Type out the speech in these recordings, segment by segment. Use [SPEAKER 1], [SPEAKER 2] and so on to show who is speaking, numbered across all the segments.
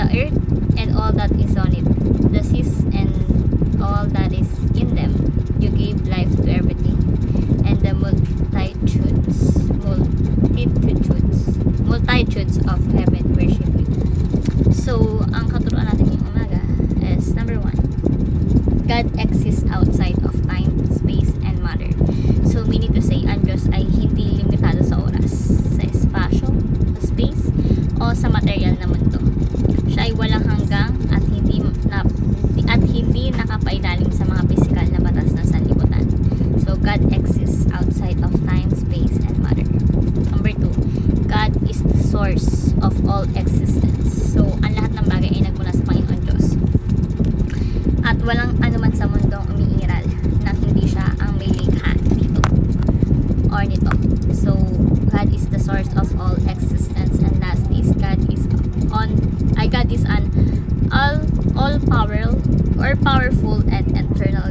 [SPEAKER 1] the earth and all that is on it, the seas and all that is in them. You gave life to everything, and the multitudes, multitudes, multitudes of heaven worship you. So, ang katuruan natin ngayong umaga is number one, God exists outside of time, space, and matter. So, meaning to say, ang Diyos ay hindi limitado sa oras, sa espasyo, sa space, o sa material na mundo. Ay walang hanggang at hindi na, at hindi nakapailalim sa mga pisikal na batas ng sanlibutan. So, God exists outside of time, space, and matter. Number two, God is the source of all existence. Or powerful and eternal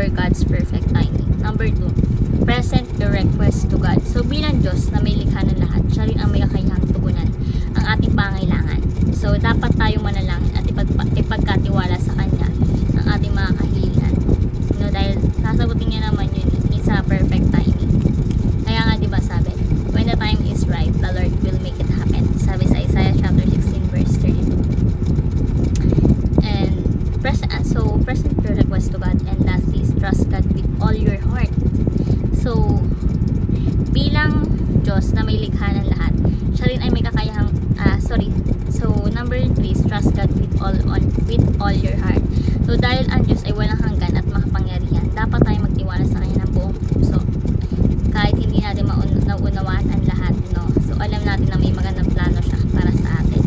[SPEAKER 1] for God's perfect timing. Number two, present your request to God. So, bilang Diyos na may likha ng lahat, siya rin ang may kakayahang tugunan ang ating pangailangan. So, dapat tayo manalangin at ipagpa- ipagkatiwala sa Kanya ang ating mga kahilingan. No, dahil sasagutin niya naman yun in sa perfect timing. Kaya nga, di ba sabi, when the time is right, the Lord will make it happen. Sabi sa Isaiah chapter 16 verse 32. And present, so present your request to God trust God with all your heart. So, bilang Diyos na may likha ng lahat, siya rin ay may kakayahang, ah, sorry, so number three is trust God with all, on, with all your heart. So, dahil ang Diyos ay walang hanggan at makapangyarihan, dapat tayo magtiwala sa Kanya ng buong puso. Kahit hindi natin maun- nauunawaan ang lahat, no? So, alam natin na may magandang plano siya para sa atin.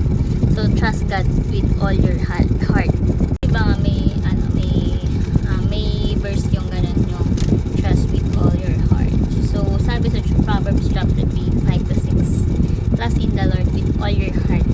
[SPEAKER 1] So, trust God with all your heart. perform love between 5 to 6. Trust in the Lord with all your heart